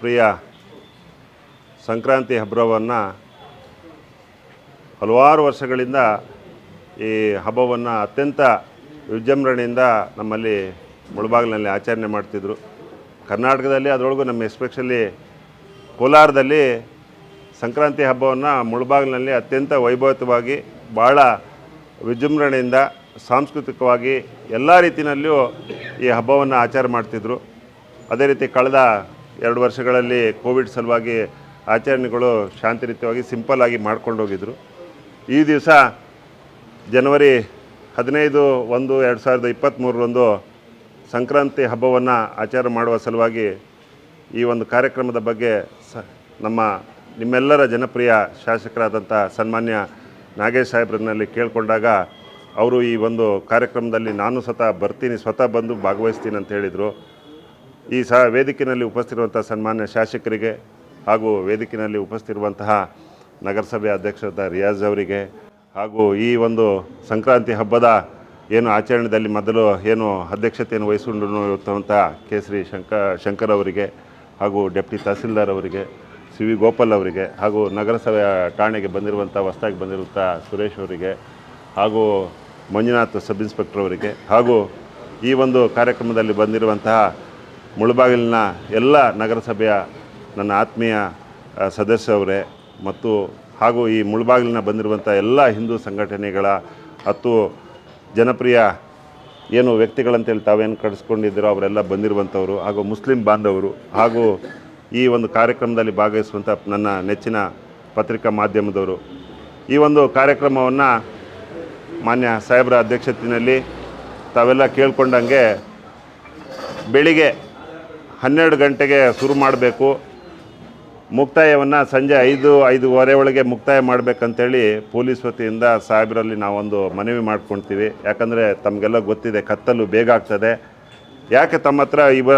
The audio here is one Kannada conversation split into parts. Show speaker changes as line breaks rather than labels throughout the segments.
ಜನಪ್ರಿಯ ಸಂಕ್ರಾಂತಿ ಹಬ್ಬವನ್ನು ಹಲವಾರು ವರ್ಷಗಳಿಂದ ಈ ಹಬ್ಬವನ್ನು ಅತ್ಯಂತ ವಿಜೃಂಭಣೆಯಿಂದ ನಮ್ಮಲ್ಲಿ ಮುಳಬಾಗಿಲಿನಲ್ಲಿ ಆಚರಣೆ ಮಾಡ್ತಿದ್ರು. ಕರ್ನಾಟಕದಲ್ಲಿ ಅದರೊಳಗೂ ನಮ್ಮ ಎಸ್ಪೆಷಲಿ ಕೋಲಾರದಲ್ಲಿ ಸಂಕ್ರಾಂತಿ ಹಬ್ಬವನ್ನು ಮುಳಬಾಗಿಲಿನಲ್ಲಿ ಅತ್ಯಂತ ವೈಭವತವಾಗಿ ಭಾಳ ವಿಜೃಂಭಣೆಯಿಂದ ಸಾಂಸ್ಕೃತಿಕವಾಗಿ ಎಲ್ಲ ರೀತಿಯಲ್ಲೂ ಈ ಹಬ್ಬವನ್ನು ಆಚಾರ ಮಾಡ್ತಿದ್ರು. ಅದೇ ರೀತಿ ಕಳೆದ ಎರಡು ವರ್ಷಗಳಲ್ಲಿ ಕೋವಿಡ್ ಸಲುವಾಗಿ ಆಚರಣೆಗಳು ಶಾಂತಿಯುತವಾಗಿ ಸಿಂಪಲ್ ಆಗಿ ಮಾಡ್ಕೊಂಡು ಹೋಗಿದ್ರು ಈ ದಿವಸ ಜನವರಿ ಹದಿನೈದು ಒಂದು ಎರಡು ಸಾವಿರದ ಇಪ್ಪತ್ತ್ಮೂರರಂದು ಸಂಕ್ರಾಂತಿ ಹಬ್ಬವನ್ನು ಆಚಾರ ಮಾಡುವ ಸಲುವಾಗಿ ಈ ಒಂದು ಕಾರ್ಯಕ್ರಮದ ಬಗ್ಗೆ ಸ ನಮ್ಮ ನಿಮ್ಮೆಲ್ಲರ ಜನಪ್ರಿಯ ಶಾಸಕರಾದಂಥ ಸನ್ಮಾನ್ಯ ನಾಗೇಶ್ ಸಾಹೇಬ್ರನ್ನಲ್ಲಿ ಕೇಳಿಕೊಂಡಾಗ ಅವರು ಈ ಒಂದು ಕಾರ್ಯಕ್ರಮದಲ್ಲಿ ನಾನು ಸ್ವತಃ ಬರ್ತೀನಿ, ಸ್ವತಃ ಬಂದು ಭಾಗವಹಿಸ್ತೀನಿ ಅಂತ ಹೇಳಿದರು. ಈ ಸಹ ವೇದಿಕೆಯಲ್ಲಿ ಉಪಸ್ಥಿರುವಂಥ ಸನ್ಮಾನ್ಯ ಶಾಸಕರಿಗೆ ಹಾಗೂ ವೇದಿಕೆಯಲ್ಲಿ ಉಪಸ್ಥಿರುವಂತಹ ನಗರಸಭೆ ಅಧ್ಯಕ್ಷರಾದ ರಿಯಾಜ್ ಅವರಿಗೆ ಹಾಗೂ ಈ ಒಂದು ಸಂಕ್ರಾಂತಿ ಹಬ್ಬದ ಏನು ಆಚರಣೆಯಲ್ಲಿ ಮೊದಲು ಏನು ಅಧ್ಯಕ್ಷತೆಯನ್ನು ವಹಿಸಿಕೊಂಡು ಇರುತ್ತಂಥ ಕೇಸರಿ ಶಂಕ ಶಂಕರ್ ಅವರಿಗೆ ಹಾಗೂ ಡೆಪ್ಟಿ ತಹಸೀಲ್ದಾರ್ ಅವರಿಗೆ, ಸಿ ವಿ ಗೋಪಾಲ್ ಅವರಿಗೆ ಹಾಗೂ ನಗರಸಭೆಯ ಠಾಣೆಗೆ ಬಂದಿರುವಂಥ ಹೊಸ್ದಾಗಿ ಬಂದಿರುವಂಥ ಸುರೇಶ್ ಅವರಿಗೆ ಹಾಗೂ ಮಂಜುನಾಥ್ ಸಬ್ ಇನ್ಸ್ಪೆಕ್ಟರ್ ಅವರಿಗೆ ಹಾಗೂ ಈ ಒಂದು ಕಾರ್ಯಕ್ರಮದಲ್ಲಿ ಬಂದಿರುವಂತಹ ಮುಳಬಾಗಿಲಿನ ಎಲ್ಲ ನಗರಸಭೆಯ ನನ್ನ ಆತ್ಮೀಯ ಸದಸ್ಯವರೇ ಮತ್ತು ಹಾಗೂ ಈ ಮುಳಬಾಗಿಲಿನ ಬಂದಿರುವಂಥ ಎಲ್ಲ ಹಿಂದೂ ಸಂಘಟನೆಗಳ ಹತ್ತು ಜನಪ್ರಿಯ ಏನು ವ್ಯಕ್ತಿಗಳಂತೇಳಿ ತಾವೇನು ಕಳಿಸ್ಕೊಂಡಿದ್ದೀರೋ ಅವರೆಲ್ಲ ಬಂದಿರುವಂಥವರು ಹಾಗೂ ಮುಸ್ಲಿಂ ಬಾಂಧವರು ಹಾಗೂ ಈ ಒಂದು ಕಾರ್ಯಕ್ರಮದಲ್ಲಿ ಭಾಗವಹಿಸುವಂಥ ನನ್ನ ನೆಚ್ಚಿನ ಪತ್ರಿಕಾ ಮಾಧ್ಯಮದವರು. ಈ ಒಂದು ಕಾರ್ಯಕ್ರಮವನ್ನು ಮಾನ್ಯ ಸಾಹೇಬರ ಅಧ್ಯಕ್ಷತೆಯಲ್ಲಿ ತಾವೆಲ್ಲ ಕೇಳ್ಕೊಂಡಂಗೆ ಬೆಳಿಗ್ಗೆ ಹನ್ನೆರಡು ಗಂಟೆಗೆ ಶುರು ಮಾಡಬೇಕು. ಮುಕ್ತಾಯವನ್ನು ಸಂಜೆ ಐದು, ಐದೂವರೆ ಒಳಗೆ ಮುಕ್ತಾಯ ಮಾಡಬೇಕಂತೇಳಿ ಪೊಲೀಸ್ ವತಿಯಿಂದ ಸಾಹೇಬರಲ್ಲಿ ನಾವೊಂದು ಮನವಿ ಮಾಡ್ಕೊಳ್ತೀವಿ ಯಾಕಂದರೆ ತಮಗೆಲ್ಲ ಗೊತ್ತಿದೆ, ಕತ್ತಲು ಬೇಗ ಆಗ್ತದೆ. ಯಾಕೆ ತಮ್ಮ ಹತ್ರ ಇವ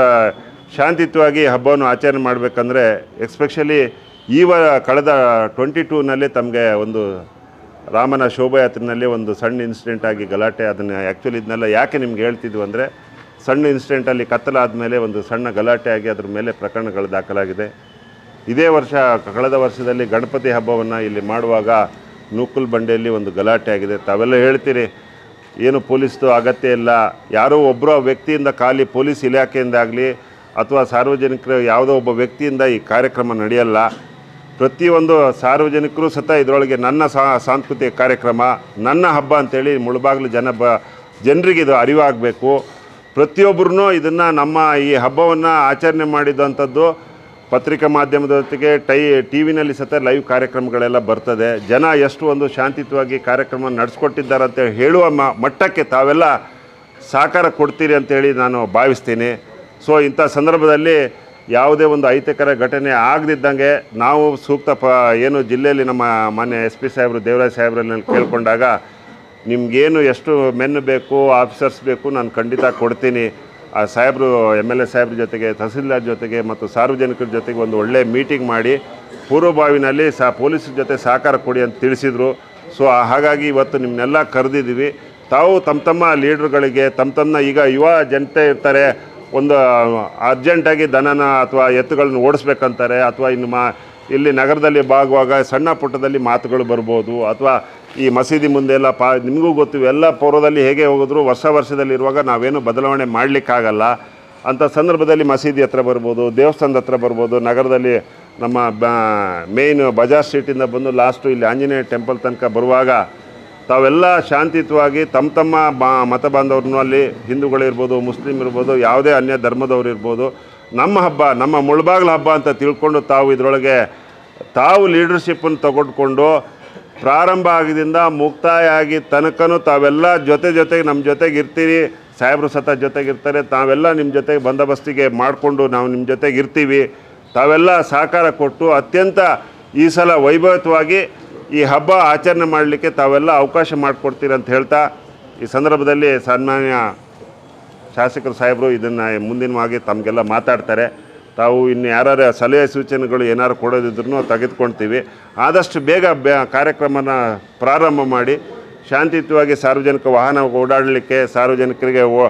ಶಾಂತಿಯುತವಾಗಿ ಹಬ್ಬವನ್ನು ಆಚರಣೆ ಮಾಡಬೇಕಂದ್ರೆ, ಎಸ್ಪೆಷಲಿ ಈವ ಕಳೆದ ಟ್ವೆಂಟಿ ಟೂನಲ್ಲಿ ತಮಗೆ ಒಂದು ರಾಮನ ಶೋಭಾಯಾತ್ರೆಯಲ್ಲಿ ಒಂದು ಸಣ್ಣ ಇನ್ಸಿಡೆಂಟ್ ಆಗಿ ಗಲಾಟೆ, ಅದನ್ನು ಆ್ಯಕ್ಚುಲಿ ಇದನ್ನೆಲ್ಲ ಯಾಕೆ ನಿಮ್ಗೆ ಹೇಳ್ತಿದ್ವು ಅಂದರೆ ಸಣ್ಣ ಇನ್ಸಿಡೆಂಟಲ್ಲಿ ಕತ್ತಲಾದ ಮೇಲೆ ಒಂದು ಸಣ್ಣ ಗಲಾಟೆ ಆಗಿ ಅದ್ರ ಮೇಲೆ ಪ್ರಕರಣಗಳು ದಾಖಲಾಗಿದೆ. ಇದೇ ವರ್ಷ, ಕಳೆದ ವರ್ಷದಲ್ಲಿ ಗಣಪತಿ ಹಬ್ಬವನ್ನು ಇಲ್ಲಿ ಮಾಡುವಾಗ ನೂಕುಲ್ ಬಂಡೆಯಲ್ಲಿ ಒಂದು ಗಲಾಟೆ ಆಗಿದೆ. ತಾವೆಲ್ಲ ಹೇಳ್ತೀರಿ, ಏನು ಪೊಲೀಸ್ದು ಅಗತ್ಯ ಇಲ್ಲ? ಯಾರೋ ಒಬ್ಬರ ವ್ಯಕ್ತಿಯಿಂದ ಖಾಲಿ ಪೊಲೀಸ್ ಇಲಾಖೆಯಿಂದಾಗಲಿ ಅಥವಾ ಸಾರ್ವಜನಿಕರು ಯಾವುದೋ ಒಬ್ಬ ವ್ಯಕ್ತಿಯಿಂದ ಈ ಕಾರ್ಯಕ್ರಮ ನಡೆಯಲ್ಲ? ಪ್ರತಿಯೊಂದು ಸಾರ್ವಜನಿಕರು ಸತ ಇದರೊಳಗೆ ನನ್ನ ಸಾಂಸ್ಕೃತಿಕ ಕಾರ್ಯಕ್ರಮ, ನನ್ನ ಹಬ್ಬ ಅಂತೇಳಿ ಮುಳುಬಾಗಿಲು ಜನ ಬ, ಜನರಿಗೆ ಇದು ಅರಿವಾಗಬೇಕು. ಪ್ರತಿಯೊಬ್ಬರೂ ಇದನ್ನು ನಮ್ಮ ಈ ಹಬ್ಬವನ್ನು ಆಚರಣೆ ಮಾಡಿದಂಥದ್ದು ಪತ್ರಿಕಾ ಮಾಧ್ಯಮದ ಜೊತೆಗೆ ಟೈ ಟಿ ವಿನಲ್ಲಿ ಸತ ಲೈವ್ ಕಾರ್ಯಕ್ರಮಗಳೆಲ್ಲ ಬರ್ತದೆ. ಜನ ಎಷ್ಟು ಒಂದು ಶಾಂತಿಯುತವಾಗಿ ಕಾರ್ಯಕ್ರಮ ನಡೆಸ್ಕೊಟ್ಟಿದ್ದಾರೆ ಅಂತ ಹೇಳುವ ಮಟ್ಟಕ್ಕೆ ತಾವೆಲ್ಲ ಸಹಕಾರ ಕೊಡ್ತೀರಿ ಅಂತೇಳಿ ನಾನು ಭಾವಿಸ್ತೀನಿ. ಸೊ, ಇಂಥ ಸಂದರ್ಭದಲ್ಲಿ ಯಾವುದೇ ಒಂದು ಅಹಿತಕರ ಘಟನೆ ಆಗದಿದ್ದಂಗೆ ನಾವು ಸೂಕ್ತ ಪ, ಏನು ಜಿಲ್ಲೆಯಲ್ಲಿ ನಮ್ಮ ಮಾನ್ಯ ಎಸ್ ಪಿ ಸಾಹೇಬರು, ದೇವರಾಜ್ ಸಾಹೇಬ್ರಲ್ಲಿ ಕೇಳ್ಕೊಂಡಾಗ ನಿಮ್ಗೇನು ಎಷ್ಟು ಮೆನ್ ಬೇಕು ಆಫೀಸರ್ಸ್ ಬೇಕು, ನಾನು ಖಂಡಿತ ಕೊಡ್ತೀನಿ. ಆ ಸಾಹೇಬರು ಎಂ ಎಲ್ ಎ ಸಾಹೇಬ್ರ ಜೊತೆಗೆ, ತಹಸೀಲ್ದಾರ್ ಜೊತೆಗೆ ಮತ್ತು ಸಾರ್ವಜನಿಕರ ಜೊತೆಗೆ ಒಂದು ಒಳ್ಳೆಯ ಮೀಟಿಂಗ್ ಮಾಡಿ, ಪೂರ್ವಭಾವಿನಲ್ಲಿ ಸಹ ಪೊಲೀಸರ ಜೊತೆ ಸಹಕಾರ ಕೊಡಿ ಅಂತ ತಿಳಿಸಿದರು. ಸೊ ಹಾಗಾಗಿ ಇವತ್ತು ನಿಮ್ಮನ್ನೆಲ್ಲ ಕರೆದಿದ್ದೀವಿ ತಾವು ತಮ್ಮ ತಮ್ಮ ಲೀಡ್ರುಗಳಿಗೆ ತಮ್ಮ ತಮ್ಮ ಈಗ ಯುವ ಜನತೆ ಇರ್ತಾರೆ, ಒಂದು ಅರ್ಜೆಂಟಾಗಿ ದನನ ಅಥವಾ ಎತ್ತುಗಳನ್ನ ಓಡಿಸ್ಬೇಕಂತಾರೆ, ಅಥವಾ ಇನ್ನು ಮಾ, ಇಲ್ಲಿ ನಗರದಲ್ಲಿ ಭಾಗವಾಗ ಸಣ್ಣ ಪುಟ್ಟದಲ್ಲಿ ಮಾತುಗಳು ಬರ್ಬೋದು, ಅಥವಾ ಈ ಮಸೀದಿ ಮುಂದೆ ಎಲ್ಲ ಪಾ ನಿಮಗೂ ಗೊತ್ತು, ಎಲ್ಲ ಪೌರದಲ್ಲಿ ಹೇಗೆ ಹೋಗಿದ್ರು, ವರ್ಷ ವರ್ಷದಲ್ಲಿ ಇರುವಾಗ ನಾವೇನು ಬದಲಾವಣೆ ಮಾಡಲಿಕ್ಕಾಗಲ್ಲ. ಅಂಥ ಸಂದರ್ಭದಲ್ಲಿ ಮಸೀದಿ ಹತ್ರ ಬರ್ಬೋದು, ದೇವಸ್ಥಾನದ ಹತ್ರ ಬರ್ಬೋದು, ನಗರದಲ್ಲಿ ನಮ್ಮ ಬ ಬಜಾರ್ ಸ್ಟ್ರೀಟಿಂದ ಬಂದು ಲಾಸ್ಟು ಇಲ್ಲಿ ಆಂಜನೇಯ ಟೆಂಪಲ್ ತನಕ ಬರುವಾಗ ತಾವೆಲ್ಲ ಶಾಂತಿಯುತವಾಗಿ ತಮ್ಮ ತಮ್ಮ ಬಾ ಮತ ಬಾಂಧವ್ರನ್ನಲ್ಲಿ ಹಿಂದೂಗಳಿರ್ಬೋದು ಮುಸ್ಲಿಮ್ ಇರ್ಬೋದು ಯಾವುದೇ ಅನ್ಯ ಧರ್ಮದವ್ರು ಇರ್ಬೋದು, ನಮ್ಮ ಹಬ್ಬ, ನಮ್ಮ ಮುಳ್ಬಾಗ್ಲ ಹಬ್ಬ ಅಂತ ತಿಳ್ಕೊಂಡು ತಾವು ಇದರೊಳಗೆ ತಾವು ಲೀಡರ್ಶಿಪ್ಪನ್ನು ತಗೊಂಡ್ಕೊಂಡು ಪ್ರಾರಂಭ ಆಗದಿಂದ ಮುಕ್ತಾಯ ಆಗಿ ತನಕನೂ ತಾವೆಲ್ಲ ಜೊತೆ ಜೊತೆಗೆ ನಮ್ಮ ಜೊತೆಗೆ ಇರ್ತೀರಿ. ಸಾಹೇಬರು ಸತ ಜೊತೆಗಿರ್ತಾರೆ ತಾವೆಲ್ಲ ನಿಮ್ಮ ಜೊತೆಗೆ ಬಂದೋಬಸ್ತಿಗೆ ಮಾಡಿಕೊಂಡು ನಾವು ನಿಮ್ಮ ಜೊತೆಗೆ ಇರ್ತೀವಿ. ತಾವೆಲ್ಲ ಸಹಕಾರ ಕೊಟ್ಟು ಅತ್ಯಂತ ಈ ಸಲ ವೈಭವತವಾಗಿ ಈ ಹಬ್ಬ ಆಚರಣೆ ಮಾಡಲಿಕ್ಕೆ ತಾವೆಲ್ಲ ಅವಕಾಶ ಅಂತ ಹೇಳ್ತಾ ಈ ಸಂದರ್ಭದಲ್ಲಿ ಸನ್ಮಾನ್ಯ ಶಾಸಕರು ಸಾಹೇಬರು ಇದನ್ನು ಮುಂದಿನವಾಗಿ ತಮಗೆಲ್ಲ ಮಾತಾಡ್ತಾರೆ. ತಾವು ಇನ್ನು ಯಾರು ಸಲಹೆ ಸೂಚನೆಗಳು ಏನಾರು ಕೊಡೋದಿದ್ರು ತೆಗೆದುಕೊಳ್ತೀವಿ ಆದಷ್ಟು ಬೇಗ ಬೆ ಕಾರ್ಯಕ್ರಮನ ಪ್ರಾರಂಭ ಮಾಡಿ, ಶಾಂತಿಯುತವಾಗಿ ಸಾರ್ವಜನಿಕ ವಾಹನ ಓಡಾಡಲಿಕ್ಕೆ, ಸಾರ್ವಜನಿಕರಿಗೆ ಓ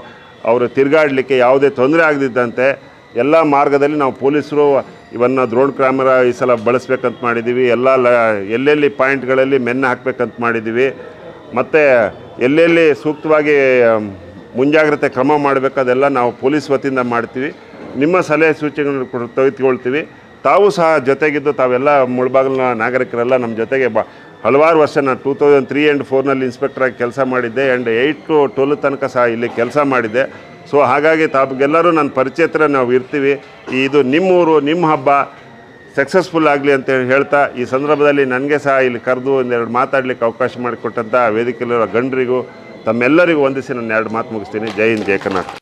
ಅವರು ತಿರುಗಾಡಲಿಕ್ಕೆ ಯಾವುದೇ ತೊಂದರೆ ಆಗದಿದ್ದಂತೆ ಎಲ್ಲ ಮಾರ್ಗದಲ್ಲಿ ನಾವು ಪೊಲೀಸರು ಇವನ್ನು ದ್ರೋಣ್ ಕ್ಯಾಮರಾ ಈ ಸಲ ಬಳಸ್ಬೇಕಂತ ಮಾಡಿದ್ದೀವಿ. ಎಲ್ಲ ಲ ಎಲ್ಲೆಲ್ಲಿ ಪಾಯಿಂಟ್ಗಳಲ್ಲಿ ಮೆನ್ನ ಹಾಕಬೇಕಂತ ಮಾಡಿದ್ದೀವಿ. ಮತ್ತು ಎಲ್ಲೆಲ್ಲಿ ಸೂಕ್ತವಾಗಿ, ಮುಂಜಾಗ್ರತೆ ಕ್ರಮ ಮಾಡಬೇಕು ಅದೆಲ್ಲ ನಾವು ಪೊಲೀಸ್ ವತಿಯಿಂದ ಮಾಡ್ತೀವಿ. ನಿಮ್ಮ ಸಲಹೆ ಸೂಚನೆಗಳನ್ನು ಕೂಡ ತೆಗೆದುಕೊಳ್ತೀವಿ. ತಾವು ಸಹ ಜೊತೆಗಿದ್ದು ತಾವೆಲ್ಲ ಮುಳಬಾಗಿಲಿನ ನಾಗರಿಕರೆಲ್ಲ ನಮ್ಮ ಜೊತೆಗೆ ಬ. ಹಲವಾರು ವರ್ಷ ನಾನು ಟೂ ತೌಸಂಡ್ ತ್ರೀ ಆ್ಯಂಡ್ ಫೋರ್ನಲ್ಲಿ ಇನ್ಸ್ಪೆಕ್ಟ್ರಾಗಿ ಕೆಲಸ ಮಾಡಿದ್ದೆ ಆ್ಯಂಡ್ ಏಯ್ಟ್ ಟು ಟ್ವೆಲ್ ತನಕ ಸಹ ಇಲ್ಲಿ ಕೆಲಸ ಮಾಡಿದ್ದೆ. ಸೊ ಹಾಗಾಗಿ ತಾವೆಲ್ಲರೂ ನನ್ನ ಪರಿಚಯ ಹತ್ರ ನಾವು ಇರ್ತೀವಿ. ಇದು ನಿಮ್ಮೂರು, ನಿಮ್ಮ ಹಬ್ಬ ಸಕ್ಸಸ್ಫುಲ್ ಆಗಲಿ ಅಂತ ಹೇಳಿ ಹೇಳ್ತಾ ಈ ಸಂದರ್ಭದಲ್ಲಿ ನನಗೆ ಸಹ ಇಲ್ಲಿ ಕರೆದು ಒಂದೆರಡು ಮಾತಾಡಲಿಕ್ಕೆ ಅವಕಾಶ ಮಾಡಿಕೊಟ್ಟಂಥ ವೇದಿಕೆಯಲ್ಲಿರೋ ಗಂಡರಿಗೂ ತಮ್ಮೆಲ್ಲರಿಗೂ ವಂದಿಸಿ ನಾನು ಎರಡು ಮಾತು ಮುಗಿಸ್ತೀನಿ. ಜೈ ಹಿಂದ್, ಜೈ ಕರ್ನಾಟಕ.